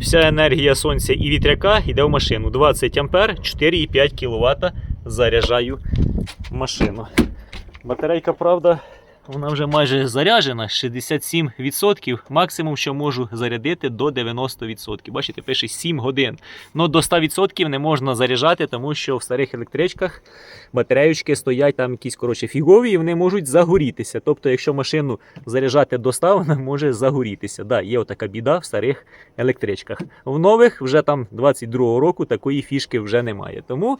Вся енергія сонця і вітряка йде в машину. 20 ампер, 4,5 кВт заряджаю машину. Батарейка, правда, вона вже майже заряджена, 67%. Максимум, що можу зарядити до 90%. Бачите, пише 7 годин. Ну до 100% не можна заряджати, тому що в старих електричках батареючки стоять там якісь коротше фігові, і вони можуть загорітися. Тобто, якщо машину заряджати до 100, вона може загорітися. Да, є отака біда в старих електричках. В нових вже там 22-го року такої фішки вже немає. Тому,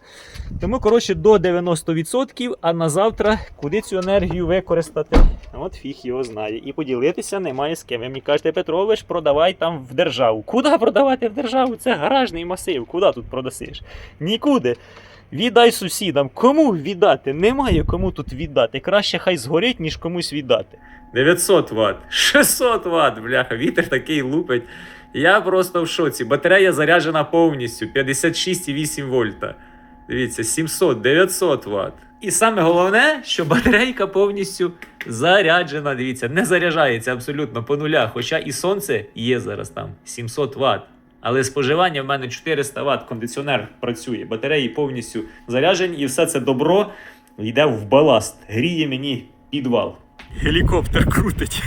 тому коротше, до 90%, а на завтра куди цю енергію використати? От фіг його знає. І поділитися немає з ким. Ви мені кажете, Петрович, продавай там в державу. Куди продавати в державу? Це гаражний масив. Куди тут продасиш? Нікуди. Віддай сусідам. Кому віддати? Немає кому тут віддати. Краще хай згорить, ніж комусь віддати. 900 Вт, 600 Вт, бляха, вітер такий лупить. Я просто в шоці. Батарея заряджена повністю 56,8 вольта. Дивіться, 700, 900 Вт. І саме головне, що батарейка повністю заряджена. Дивіться, не заряджається абсолютно по нулях. Хоча і сонце є зараз там 700 Вт. Але споживання в мене 400 Вт, кондиціонер працює, батареї повністю заряджені, і все це добро йде в баласт. Гріє мені підвал. Гелікоптер крутить.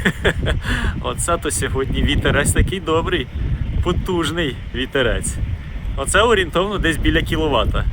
Оце то сьогодні вітерець такий добрий, потужний вітерець. Оце орієнтовно десь біля кіловата.